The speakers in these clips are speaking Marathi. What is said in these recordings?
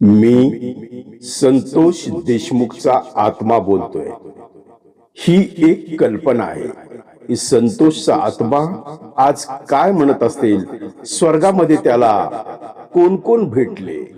मी संतोष देशमुखचा आत्मा बोलतोय. ही एक कल्पना आहे. की संतोषचा आत्मा आज काय म्हणत असेल स्वर्गामध्ये त्याला कोण कोण भेटले?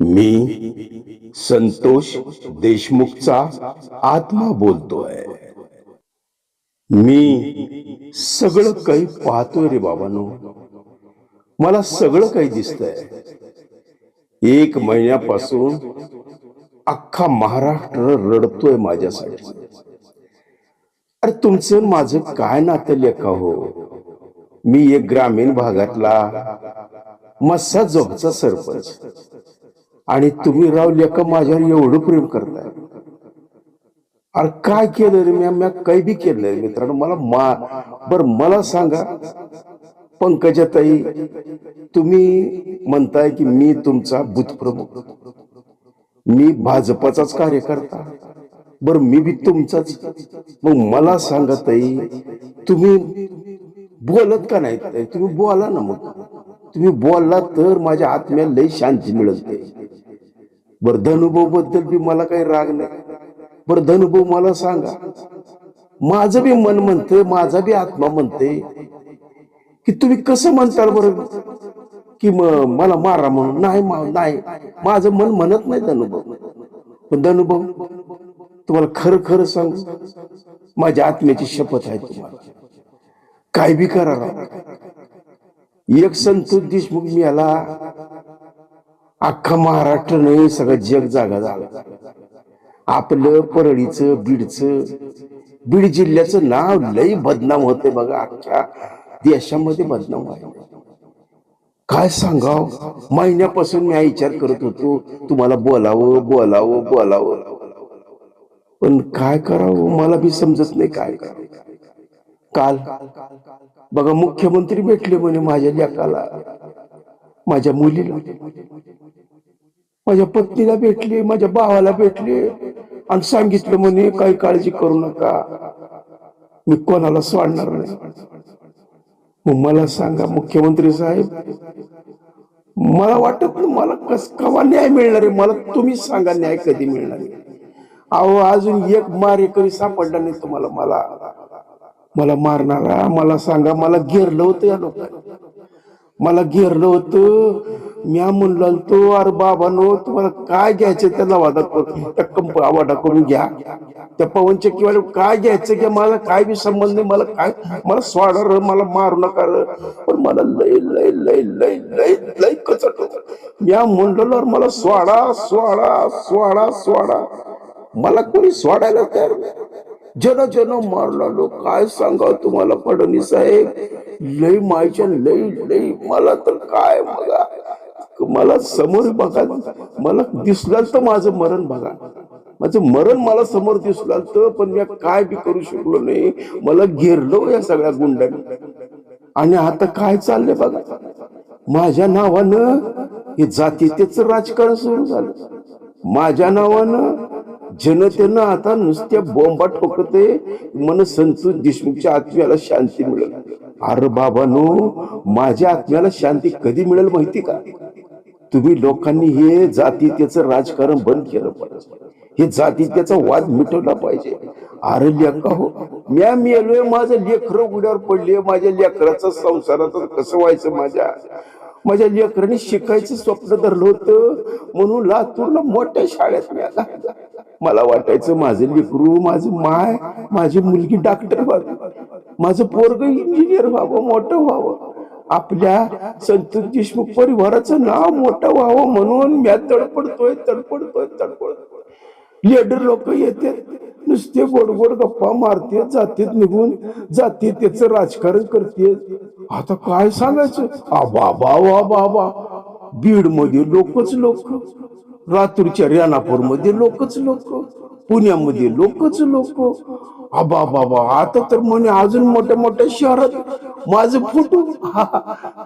मी संतोष देशमुखचा आत्मा बोलतोय. मी सगळं काही पाहतोय रे बाबांनो. मला सगळं काही दिसतंय. एक महिन्यापासून अख्खा महाराष्ट्र रडतोय माझ्यासाठी. अरे तुमचं माझं काय नातं लेखा हो मी एक ग्रामीण भागातला मस्सा जोगचा सरपंच. आणि तुम्ही राव लेखा माझ्यावर एवढं प्रेम करताय. अरे काय केलं रे मी? मी काही बी केलं रे मित्रांनो. मला मा बर मला सांगा पंकजाताई तुम्ही म्हणताय की मी तुमचा बुथ मी भाजपाचाच कार्यकर्ता. बर मी बी तुमचाच. मग मला सांगा ताई तुम्ही बोलत का नाही ताई? तुम्ही बोला ना मग. तुम्ही बोलला तर माझ्या आत्म्याला लय शांती मिळत. ते बर धनुभवबद्दल बी मला काही राग नाही. बर धनुभव मला सांगा. माझं बी मन म्हणते माझा बी आत्मा म्हणते की तुम्ही कसं म्हणताल बरं? की म- मला मारा म्हणून. नाही नाही. माझं मन म्हणत नाही धनुभव पण धनुभव तुम्हाला खरं खरं सांग. माझ्या आत्म्याची शपथ आहे तुम्हाला. काय बी करा एक संतोष देशमुख मी याला अख्खा महाराष्ट्र नाही सगळं जग जागा झालं. आपलं परळीचं बीडचं. बीड जिल्ह्याचं नाव लई बदनाम होते बघा अख्ख्या देशामध्ये बदनाम आहे काय सांगाव? महिन्यापासून मी विचार करत होतो तुम्हाला बोलावं बोलावं बोलावं. पण काय करावं? मला बी समजत नाही काय करावं. काल. बघा मुख्यमंत्री भेटले म्हणे माझ्या लेकाला माझ्या मुलीला. माझ्या पत्नीला भेटले माझ्या भावाला भेटले आणि सांगितलं म्हणे काही काळजी करू नका. मी कोणाला सोडणार नाही. मग मला सांगा मुख्यमंत्री साहेब मला वाटत मला कस कवा न्याय मिळणार आहे? मला तुम्ही सांगा न्याय कधी मिळणार आहे? अहो अजून एक मारेकरी सापडला नाही तुम्हाला मला. मला मारणारा मला सांगा मला घेरलं होतं या लोकांनी. मला घेरलं होतं. म्या म्हणलो तो अरे बाबानो तुम्हाला काय घ्यायचं त्याला वादा करून त्या कंप वादा करून घ्या. त्या पवन चक्कीवाले काय घ्यायचं घ्या मला काय बी संबंध नाही मला काय मला स्वाडा र मला मारू नका. पण मला लय लय लय लय लय लय कचट म्या म्हणलो मला स्वाडा स्वाडा स्वाडा स्वाडा. मला कोणी सोडायला तयार नाही. जन जन मारला लोक काय सांगा तुम्हाला फडणवीस साहेब? लई मायच्या लई लई मला तर काय बघा? मला समोर बघा मला दिसलं तर माझं मरण बघा. माझं मरण मला समोर दिसलं तर पण मी काय बी करू शकलो नाही. मला घेरलो या सगळ्या गुंडांनी आणि आता काय चाललंय बघा? माझ्या नावानं हे जातीतेच राजकारण सुरू झालं. माझ्या नावानं जनतेनं आता नुसत्या बोंबा ठोकते मन संतोष देशमुखच्या आत्म्याला शांती मिळेल. अरे बाबानो माझ्या आत्म्याला शांती कधी मिळेल माहिती का? तुम्ही लोकांनी हे जातीतेचं राजकारण बंद केलं पाहिजे. हे जातीत्याचा वाद मिटवला पाहिजे. अरे लेखा हो म्या मेलोय माझं लेकर उड्यावर पडले माझ्या लेकराचं संसाराचं कसं व्हायचं माझ्या? माझ्या लेकरांनी शिकायचं स्वप्न धरलं होतं म्हणून लातूरला मोठ्या शाळेत मी आला मला वाटायचं माझं लेकरू माझं माय माझी मुलगी डॉक्टर व्हावी. माझं पोरग इंजिनियर व्हावं मोठं व्हावं. आपल्या संतोष देशमुख परिवाराचं नाव मोठं व्हावं म्हणून मी तडपडतोय तडपडतोय तडपडतोय. लेडर लोक येते नुसते गोड गोड गप्पा मारते जातीत निघून जाते त्याच राजकारण करते. आता काय सांगायचं? आ बाबा वा बाबा. बीडमध्ये लोकच लोक. लातूरच्या रेणापूर लोकच लोक पुण्यामध्ये लोकच लोक. आबा बाबा आता तर म्हणे अजून मोठ्या मोठ्या शहरात माझं फोटो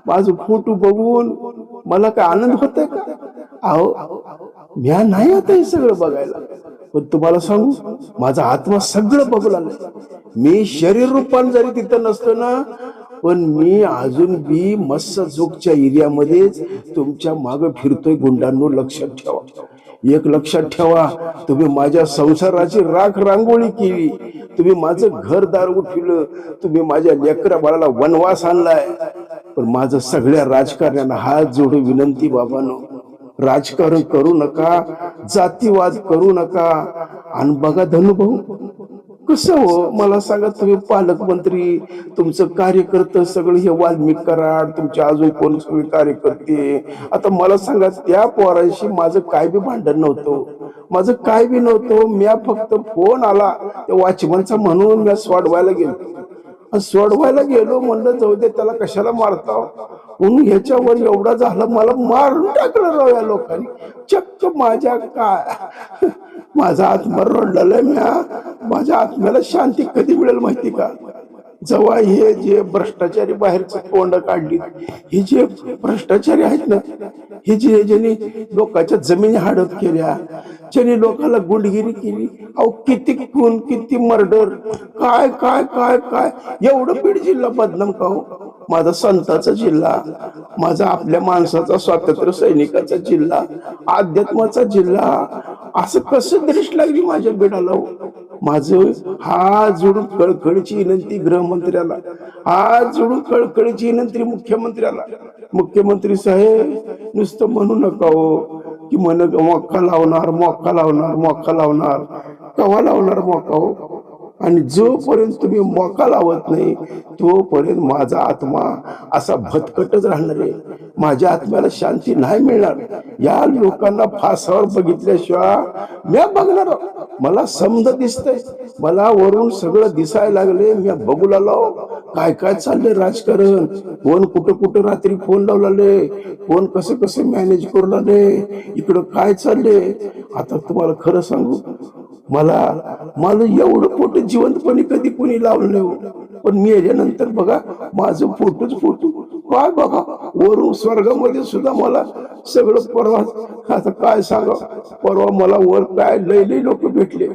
माझं फोटो बघून मला काय आनंद होत आहे का? अहो म्या नाही आता हे सगळं बघायला. पण तुम्हाला सांगू माझा आत्मा सगळं बघू लागलाय. मी शरीर रूपान जरी तिथं नसतो ना पण मी अजून बी मस्सजोगच्या एरियामध्येच तुमच्या माग फिरतोय गुंडांनो लक्षात ठेवा. एक लक्षात ठेवा तुम्ही माझ्या संसाराची राख रांगोळी केली. तुम्ही माझं घरदार उठविलं तुम्ही माझ्या लेकरा बाळाला वनवास आणलाय. पण माझं सगळ्या राजकारण्यांना हात जोडून विनंती बाबानो राजकारण करू नका जातीवाद करू नका. आणि बघा धनुभाऊ कसं हो? मला सांगा तुम्ही पालकमंत्री तुमचं कार्यकर्त सगळं हे वाल्मिक कराड तुमचे अजून कोण सगळे कार्यकर्ते? आता मला सांगा त्या पोरांशी माझं काय बी भांडण नव्हतं. माझं काय बी नव्हतं. म्या फक्त फोन आला. त्या वॉचमनचा म्हणून म्या सोडवायला गेलो. सोडवायला गेलो म्हणलं जाऊ दे त्याला कशाला मारता? म्हणून ह्याच्यावर एवढा झालं मला मारून टाकलं राव या लोकांनी. चक्क माझ्या काय माझा आत्मा रडलेला म्या माझ्या आत्म्याला शांती कधी मिळेल माहिती का? जेव्हा हे जे भ्रष्टाचारी बाहेरच तोंड काढली हे जे भ्रष्टाचारी आहेत ना हे जे ज्यांनी लोकांच्या जमिनी हडप केल्या ज्यांनी लोकांना गुंडगिरी केली अहो किती खून किती मर्डर काय काय काय काय एवढं बीड जिल्हा बदनाम का हो? माझा संताचा जिल्हा माझा आपल्या माणसाचा स्वातंत्र्य सैनिकाचा जिल्हा अध्यात्माचा जिल्हा असं कसं दृष्ट लागली माझ्या बिडाला हो? माझं हात जोडून कळकळीची विनंती गृहमंत्र्याला हात जोडून कळकळीची विनंती मुख्यमंत्र्याला. मुख्यमंत्री साहेब नुसतं म्हणू नका हो की मन मोक्का लावणार मोक्का लावणार मोक्का लावणार. कवा लावणार मोका हो? आणि जोपर्यंत तुम्ही मोका लावत नाही तोपर्यंत माझा आत्मा असा भटकटच राहणार आहे. माझ्या आत्म्याला शांती नाही मिळणार. या लोकांना फासावर बघितल्याशिवाय मी बघणार. मला समज दिसतंय. मला वरून सगळं दिसायला लागले मी बघू लागलो. काय काय चाललंय राजकारण? कोण कुठं कुठं रात्री फोन लावलाले? कोण कसं कसं मॅनेज करू लागले? इकडं काय चाललंय? आता तुम्हाला खरं सांगू मला मला एवढं फोटो जिवंतपणे कधी कोणी लावलं नाही हो. पण मी याच्यानंतर बघा माझं फोटोच फोटो. काय बघा वरून स्वर्गामध्ये सुद्धा मला सगळं परवा आता काय सांगा? परवा मला वर काय लय लय लोक भेटले.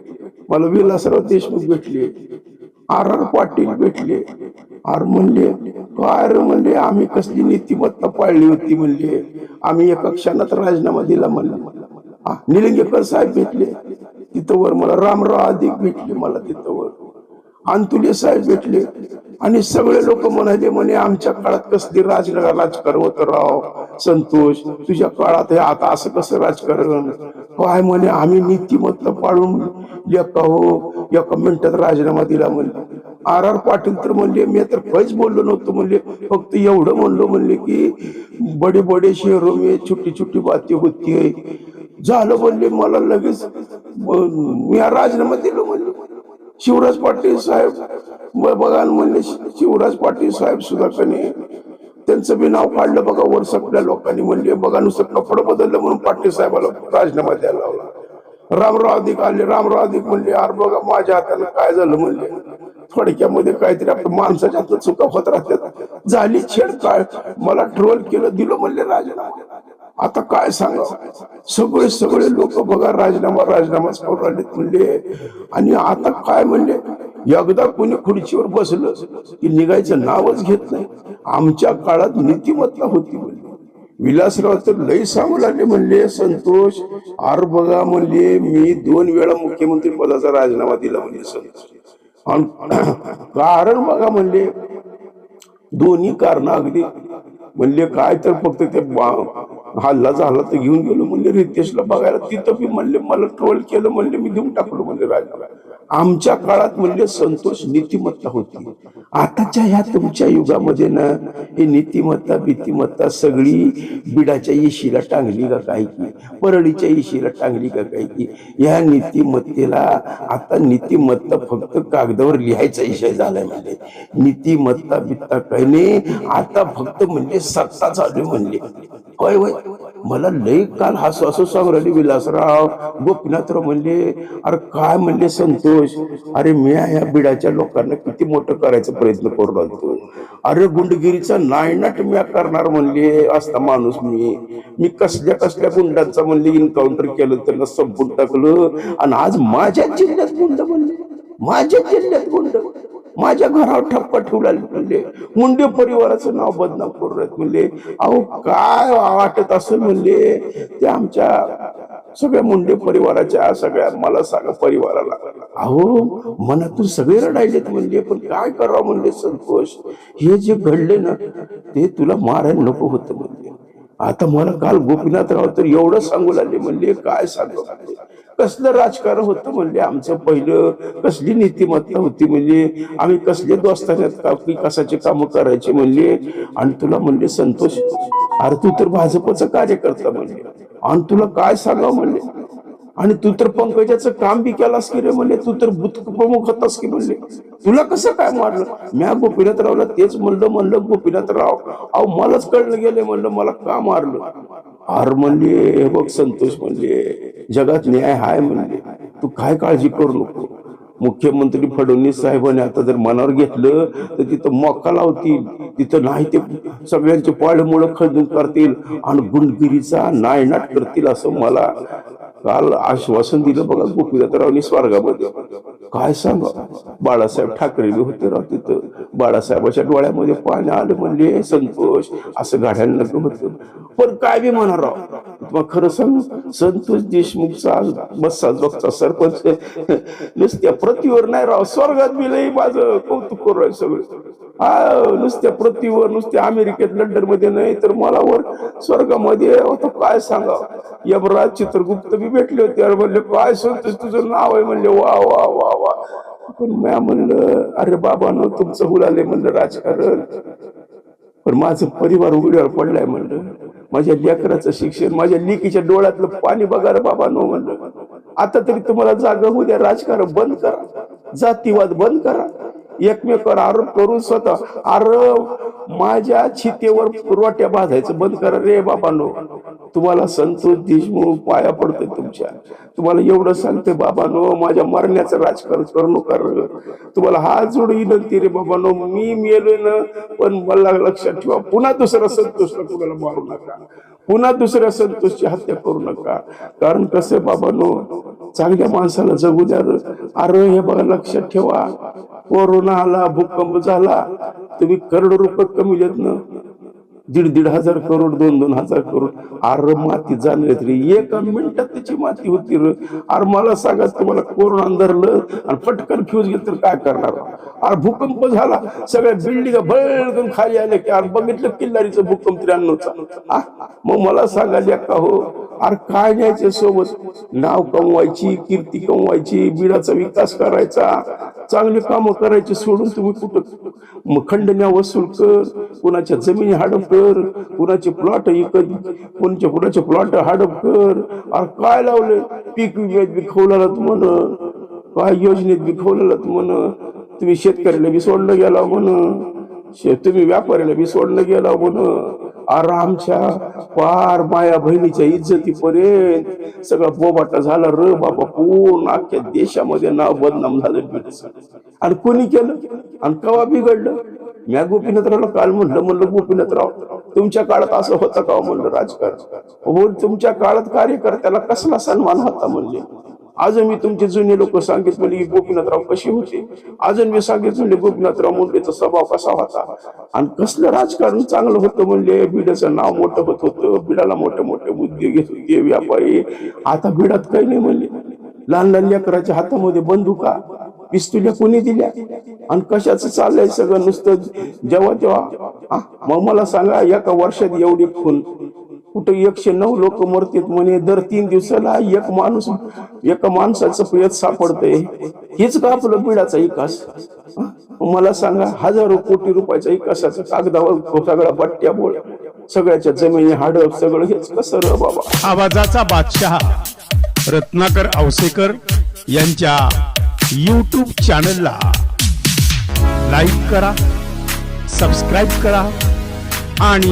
मला विलासराव देशमुख भेटले. आर आर पाटील भेटले. आर म्हणले काय रे म्हणले आम्ही कसली नीतिमत्ता पाळली होती म्हणले. आम्ही एका क्षणात राजीनामा दिला म्हणलं. निलिंगेकर निलंगेकर साहेब भेटले. तिथं वर मला रामराव अधिक भेटले मला तिथं वर. अंतुले साहेब भेटले. आणि सगळे लोक म्हणाले म्हणे आमच्या काळात कसली राज राजकारण होतं राव? संतोष तुझ्या काळात हे आता असं कसं राजकारण? काय म्हणे आम्ही नीतिमत्व पाळून एका हो एका मिनिटात राजीनामा दिला म्हणले आर आर पाटील तर म्हणले मी तर काहीच बोललो नव्हतो म्हणले. फक्त एवढं म्हणलो म्हणले की बडे बडे शहरो मी छोटी छोटी बाती होती झालं म्हणले मला लगेच राजीनामा दिलो म्हणले शिवराज पाटील साहेब ब- बघा म्हणले शिवराज पाटील साहेब सुद्धा कने त्यांचं बी नाव काढलं बघा वर सगळ्या लोकांनी म्हणले बघा नुसतं कपडं बदललं म्हणून पाटील साहेबाला राजीनामा द्यायला लावला. रामराव अधिक आले रामराव अधिक म्हणले अरे बघा माझ्या हाताला काय झालं म्हणले. थोडक्यामध्ये काहीतरी आपल्या माणसाच्या हातात चुका होत राहतात. झाली छेड काय मला ट्रोल केलं दिलं म्हणले राजीनामा. आता काय सांगा? सगळे सगळे लोक बघा राजीनामा राजीनामाच करून राहिले म्हणले आणि आता काय म्हणले एकदा कोणी खुर्चीवर बसलं की निघायचं नावच घेत नाही. आमच्या काळात नीतिमत्ता होती म्हणले. विलासराव तर लय सांगू लागले म्हणले संतोष आर बघा म्हणले मी दोन वेळा मुख्यमंत्री पदाचा राजीनामा दिला म्हणले संतोष. कारण बघा म्हणले दोन्ही कारण अगदी म्हणले काय तर फक्त ते बा- हल्ला झाला तर घेऊन गेलो म्हणले रितेशला बघायला. तिथं बी म्हणले मला ट्रोल केलं म्हणले मी देऊन टाकलो म्हणले राजा आमच्या काळात म्हणजे संतोष नीतिमत्ता होती. आताच्या ह्या तुमच्या युगामध्ये ना हे नीतिमत्ता भीतिमत्ता सगळी बिडाच्या येशीला टांगली का काय की? परळीच्या येशीला टांगली का काय की? या नीतिमत्तेला आता नीतिमत्ता फक्त कागदावर लिहायचा विषय झालाय म्हणजे नीतिमत्ता बित्ता काही नाही. आता फक्त म्हणजे सत्ता चालू म्हणले. होय होय. मला लय काल हसू हसू सांगू विलासराव गोपीनाथराव म्हणले अरे काय म्हणले संतोष? अरे मी या बिडाच्या लोकांना किती मोठं करायचा प्रयत्न करू लागतो अरे गुंडगिरीचा नायनाट मी करणार म्हणले असता माणूस मी. मी कसल्या कसल्या गुंडांचा म्हणले इन्काउंटर केलं त्यांना संपून टाकलं. आणि आज माझ्या जिल्ह्यात गुंड म्हणले. माझ्या जिल्ह्यात गुंड. माझ्या घरावर ठप्पा ठेवला म्हणले मुंडे परिवाराचं नाव बदनाम करू राहत म्हणले. अहो काय वाटत असेल म्हणले ते आमच्या सगळ्या मुंडे परिवाराच्या सगळ्या मला सांगा परिवाराला. अहो मनातून सगळे रडायलेत म्हणले पण काय करावं म्हणले संतोष? हे जे घडले ना ते तुला मारायला नको होतं म्हणले. आता मला काल गोपीनाथराव तर एवढं सांगू लागले म्हणले काय सांगू? लागले कसलं राजकारण होतं म्हणले? आमचं पहिलं कसली नीतिमत्ता होती म्हणजे आम्ही कसले दोस्तान्यात का काम करायचे म्हणले? आणि तुला म्हणले संतोष अरे तू तर भाजपचं कार्यकर्ता म्हणले. आणि तुला काय सांगावं म्हणले? आणि तू तर पंकजाचं काम बी केलास की रे म्हणले तू तर बुथ प्रमुख होतास की म्हणले. तुला कसं काय मारलं? म्या गोपीनाथरावला तेच म्हणलं म्हणलं गोपीनाथराव अहो मलाच कळलं गेले म्हणलं मला का मारलं? आर म्हणले हे बघ संतोष म्हणले जगात न्याय हाय म्हणले. तू काय काळजी करू नको. मुख्यमंत्री फडणवीस साहेबांनी आता जर मनावर घेतलं तर तिथं मोका लावतील. तिथं नाही ते सगळ्यांचे पाळमुळं खंदून करतील आणि गुंडगिरीचा नायनाट करतील असं मला काल आश्वासन दिलं बघा गोपीनाथरावनी स्वर्गामध्ये. काय सांगा? बाळासाहेब ठाकरे बी होते राव तिथं. बाळासाहेबाच्या डोळ्यामध्ये पाणी आलं म्हणले संतोष असं गाड्यांना होतं. पण काय बी म्हणा राव. तुम्हाला खरं सांग संतोष देशमुखचा बस्सा जोगचा सरपंच नुसत्या प्रतिवर नाही राव. स्वर्गात बी लई माझं कौतुक करू राहिलं सगळं. हा नुसत्या पृथ्वीवर नुसत्या अमेरिकेत लंडनमध्ये नाही तर मला वर स्वर्गामध्ये होतं काय सांगा? यमराज चित्रगुप्त बी भेटले होते. अरे म्हणले काय संतोष तुझं नाव आहे. म्हणले वा वा वा वा पण म्या म्हणलं अरे बाबा तुमचं उलाले म्हणलं राजकारण. पण माझं परिवार उघड्यावर पडलाय म्हणलं. माझ्या लेकराचं शिक्षण माझ्या लेकीच्या डोळ्यातलं पाणी बघा बाबानो म्हणलं. आता तरी तुम्हाला जागा होऊ द्या राजकारण बंद करा. जातीवाद बंद करा. एकमेकावर आरोप करून स्वतः अरे माझ्या छितेवर रोट्या बांधायचं बंद करा रे बाबांनो तुम्हाला संतोष देशमुख पाया पडतोय तुमच्या. तुम्हाला एवढं सांगते बाबांनो माझ्या मरण्याचं राजकारण करू नका तुम्हाला हात जोडून विनंती रे बाबांनो मी मेलोय ना पण मला लक्षात ठेवा पुन्हा दुसरा संतोषला कुणाला मारू नका. पुन्हा दुसऱ्या संतोषची हत्या करू नका. कारण कसं बाबांनो चांगल्या माणसाला जगू द्या अरे हे बघा लक्षात ठेवा. कोरोना आला भूकंप झाला. तुम्ही करोड रुपये कमी देत ना. दीड दीड हजार करोड दोन दोन हजार करोड. अरे माती जाणले तरी. एका मिनिटात त्याची माती होती र. अर मला सांगा तुम्हाला कोरोना धरलं आणि पटकन फ्यूज घेत तर काय करणार? अरे भूकंप झाला. सगळ्या बिल्डिंग भळकन खाली आल्या की अरे बघितलं किल्लारीचं भूकंप त्र्याण्णवचा. मग मला सांगा का हो. अरे काय न्यायचे सोबत? नाव कमवायची कीर्ती कमवायची बिडाचा विकास करायचा. चांगले कामं करायचे सोडून तुम्ही कुठं? मग खंडण्या वसूल कर कुणाच्या जमिनी हाडप कर कुणाचे प्लॉट इकत कोणच्या कुणाचे प्लॉट हाडप कर. अरे काय लावले पीक विम्यात बी म्हण. काय योजनेत बिखवलेला म्हण. तुम्ही शेतकऱ्याला बी सोडलं गेला म्हण. तुम्ही व्यापाऱ्याला बी सोडलं गेला म्हण. आरामच्या पार माया बहिणीच्या इज्जतीपर्यंत सगळा बोबाटा झाला. र बाबा पूर्ण अख्ख्या देशामध्ये नाव बदनाम झालं आणि कोणी केलं? आणि कवा बिघडलं? म्या गोपीनाथरावला काल म्हणलं म्हणलं गोपीनाथराव तुमच्या काळात असं होतं का हो म्हणलं राजकारण? तुमच्या काळात कार्यकर्त्याला कसला सन्मान होता म्हणले? अजून मी तुमचे जुने लोक सांगित म्हणले गोपीनाथराव कशी होते? अजून मी सांगित म्हणले गोपीनाथराव मुंडेचा स्वभाव कसा होता? आणि कसलं राजकारण चांगलं होतं म्हणले बिड्याचं नाव मोठं होत होतं बिडाला मोठे मोठे मुद्दे घेत होते व्यापारी. आता बिडात काही नाही म्हणले. लहान लहान लेकराच्या हातामध्ये बंदुका पिस्तुल्या कोणी दिल्या? आणि कशाचं चाललंय सगळं नुसतं जेव्हा तेव्हा मग मला सांगा एका वर्षात एवढे खून कुठं एकशे नऊ लोक मरतात म्हणे दर तीन दिवसाला एक माणूस एका माणसाचं प्रियत सापडतंय. हेच का आपलं बिडाचा विकास मला सांगा हजारो कोटी रुपयाचा विकासाचा कागदावर सगळा पट्ट्याबोळ सगळ्याच्या जमिनी हाडप सगळं हेच कसं र बाबा? आवाजाचा बादशहा रत्नाकर औसेकर यांच्या यूट्यूब चॅनलला लाईक करा सबस्क्राईब करा आणि